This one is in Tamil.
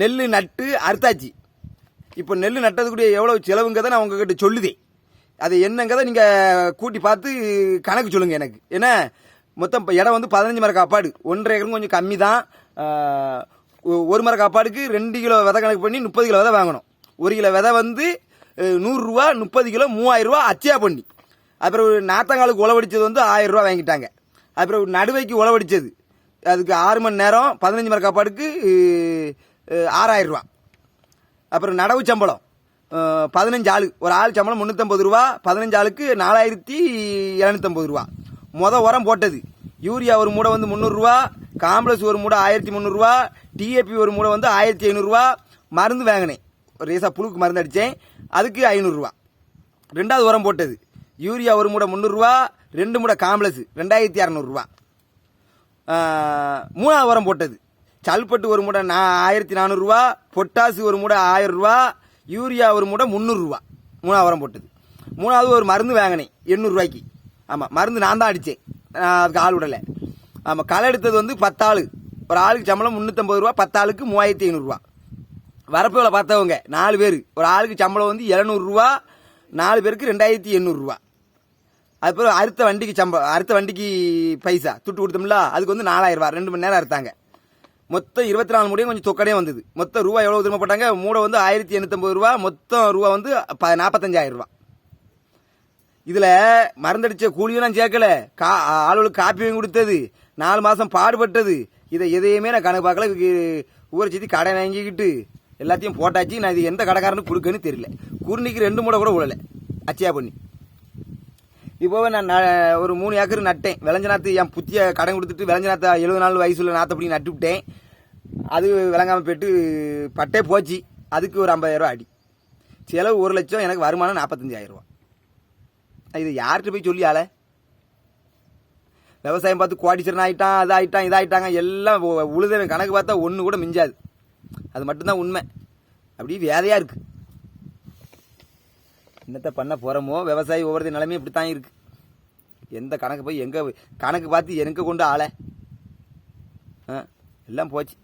நெல் நட்டு அறுத்தாச்சு. இப்போ நெல் நட்டதுக்குரிய எவ்வளோ செலவுங்கிறத நான் உங்ககிட்ட சொல்லுதே அது என்னங்கிறத நீங்கள் கூட்டி பார்த்து கணக்கு சொல்லுங்கள் எனக்கு. ஏன்னா மொத்தம் இடம் வந்து பதினஞ்சு மர காப்பாடு ஒன்றரை ஏக்கரும் கொஞ்சம் கம்மி தான் ஒரு மர காப்பாடுக்கு ரெண்டு கிலோ விதை கணக்கு பண்ணி முப்பது கிலோ விதை வாங்கணும். ஒரு கிலோ விதை வந்து நூறுரூவா முப்பது கிலோ மூவாயிரரூவா ரூபா அச்சியா பண்ணி அப்புறம் நாத்தங்காலுக்கு உழவடிச்சது வந்து ஆயிரம் ரூபா வாங்கிட்டாங்க. அப்புறம் நடுவைக்கு உழவடிச்சது அதுக்கு ஆறு மணி நேரம் பதினஞ்சு மர காப்பாடுக்கு ஆறாயிரம் ரூபா. அப்புறம் நடவு சம்பளம். பதினஞ்சு ஆள். ஒரு ஆள் சம்பளம் முந்நூற்றம்பது ரூபா பதினஞ்சு ஆளுக்கு நாலாயிரத்தி இரநூத்தம்பது ரூபா. மொதல் உரம் போட்டது. யூரியா ஒரு மூடை வந்து முந்நூறுரூவா காம்ப்ளெக்ஸ் ஒரு மூடை ஆயிரத்தி முந்நூறுரூவா டிஏபி ஒரு மூடை வந்து ஆயிரத்தி ஐநூறுரூவா மருந்து வாங்கினேன். ஒரு ரீசாக புழுக்கு மருந்து அடித்தேன் அதுக்கு ஐநூறுரூவா ரெண்டாவது உரம் போட்டது. யூரியா ஒரு மூடை முந்நூறுரூவா ரெண்டு மூடை காம்ப்ளெக்ஸ் ரெண்டாயிரத்தி இரநூறுவா மூணாவது உரம் போட்டது. சல்பட்டு ஒரு மூடை நான் ஆயிரத்தி நானூறுரூவா பொட்டாசு ஒரு மூடை ஆயிரம் ரூபா யூரியா ஒரு மூடை முந்நூறுரூவா மூணாவது உரம் போட்டது. மூணாவது ஒரு மருந்து வாங்கினேன் எண்ணூறுரூவாய்க்கு. ஆமாம் மருந்து நான் தான் அடித்தேன் அதுக்கு ஆள் விடலை. ஆமாம் களை எடுத்தது வந்து பத்தாள். ஒரு ஆளுக்கு சம்பளம் முந்நூற்றம்பது ரூபா பத்தாளுக்கு மூவாயிரத்தி ஐநூறுரூவா. வரப்புகளை பார்த்தவங்க நாலு பேர். ஒரு ஆளுக்கு சம்பளம் வந்து எழுநூறுரூவா நாலு பேருக்கு ரெண்டாயிரத்தி எண்ணூறுரூவா. அதுக்கப்புறம் அடுத்த வண்டிக்கு சம்பளம் அடுத்த வண்டிக்கு பைசா. துட்டு கொடுத்தோம்ல அதுக்கு வந்து நாலாயிரம் ரூபா ரெண்டு மணி நேரம் அறுத்தாங்க. மொத்தம் இருபத்தி நாலு முடியும் கொஞ்சம் தொக்கடே வந்தது. மொத்தம் ரூபா எவ்வளோ திரும்ப போட்டாங்க? மூடை வந்து ஆயிரத்தி எண்ணூற்றம்பது ரூபா மொத்தம் ரூபா வந்து ப- நாற்பத்தஞ்சாயிரம் ரூபா. இதுல மருந்தடிச்ச கூலியும் நான் சேர்க்கல. கா ஆளுகளுக்கு காப்பி வாங்கி கொடுத்தது நாலு மாசம் பாடுபட்டது. இதை எதையுமே நான் கணக்கு பார்க்கல. ஊரை சுற்றி கடை வாங்கிக்கிட்டு எல்லாத்தையும் போட்டாச்சு. நான் இது எந்த கடைக்காரனுக்கு கொடுக்கன்னு தெரியல. குருணிக்கு ரெண்டு மூடை கூட விழலை. அச்சியா பண்ணி. இப்போவே நான் ந- ஒரு மூணு ஏக்கர் நட்டேன். விளைஞ்ச என் புத்திய கடன் கொடுத்துட்டு விளைஞ்ச நாத்த எழுபது நாள் வயசுல நாற்று அப்படி நட்டு விட்டேன். அது விளங்காமல் போயிட்டு பட்டே போச்சு. அதுக்கு ஒரு ஐம்பதாயிரரூவா அடி. செலவு ஒரு லட்சம் எனக்கு வருமானம் நாற்பத்தஞ்சாயிரரூவா இது யார்கிட்ட போய் சொல்லி விவசாயம் பார்த்து கோடீஸ்வரன் ஆகிட்டான் அது ஆயிட்டான் இதாயிட்டாங்க. எல்லாம் உழுதவன் கணக்கு பார்த்தா ஒன்று கூட மிஞ்சாது. அது மட்டும்தான் உண்மை. அப்படியே வேதையாக இருக்குது என்னத்த பண்ண போகிறோமோ விவசாயி ஒவ்வொருத்த நிலைமையும் இப்படி தான் இருக்குது எந்த கணக்கு போய் எங்கே கணக்கு பார்த்து எனக்கு கொண்டு ஆளை. ஆ, எல்லாம் போச்சு.